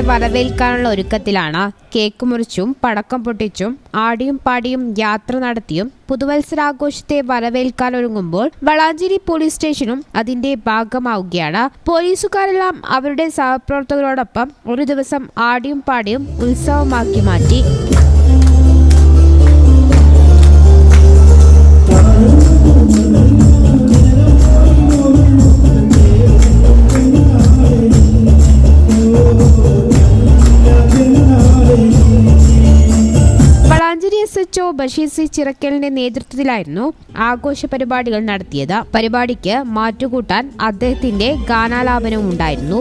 വരവേൽക്കാനുള്ള ഒരുക്കത്തിലാണ്. കേക്ക് മുറിച്ചും പടക്കം പൊട്ടിച്ചും ആടിയും പാടിയും യാത്ര നടത്തിയും പുതുവത്സരാഘോഷത്തെ വരവേൽക്കാൻ ഒരുങ്ങുമ്പോൾ വളാഞ്ചേരി പോലീസ് സ്റ്റേഷനും അതിന്റെ ഭാഗമാവുകയാണ്. പോലീസുകാരെല്ലാം അവരുടെ സഹപ്രവർത്തകരോടൊപ്പം ഒരു ദിവസം ആടിയും പാടിയും ഉത്സവമാക്കി മാറ്റി. എസ് എച്ച് ബഷീർ സി ചിറക്കലിന്റെ നേതൃത്വത്തിലായിരുന്നു ആഘോഷ പരിപാടികൾ നടത്തിയത്. പരിപാടിക്ക് മാറ്റുകൂട്ടാൻ അദ്ദേഹത്തിന്റെ ഗാനാലാപനവും ഉണ്ടായിരുന്നു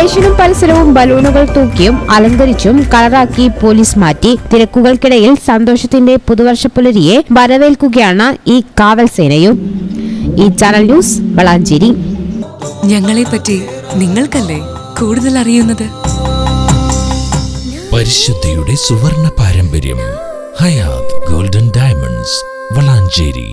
സ്റ്റേഷനും പരിസരവും ബലൂണുകൾ തൂക്കിയും അലങ്കരിച്ചും കളറാക്കി പോലീസ് മാറ്റി. തിരക്കുകൾക്കിടയിൽ സന്തോഷത്തിന്റെ പുതുവർഷ പുലരിയെ വരവേൽക്കുകയാണ് ഈ കാവൽ സേനയും. ഈ ചാനൽ ന്യൂസ് വളാഞ്ചേരി. ഞങ്ങളെ പറ്റി നിങ്ങൾക്കല്ലേ കൂടുതൽ അറിയുന്നത്? പരിശുദ്ധിയുടെ സുവർണ പാരമ്പര്യം ഹയാത് ഗോൾഡൻ ഡയമണ്ട്സ് വളാഞ്ചേരി.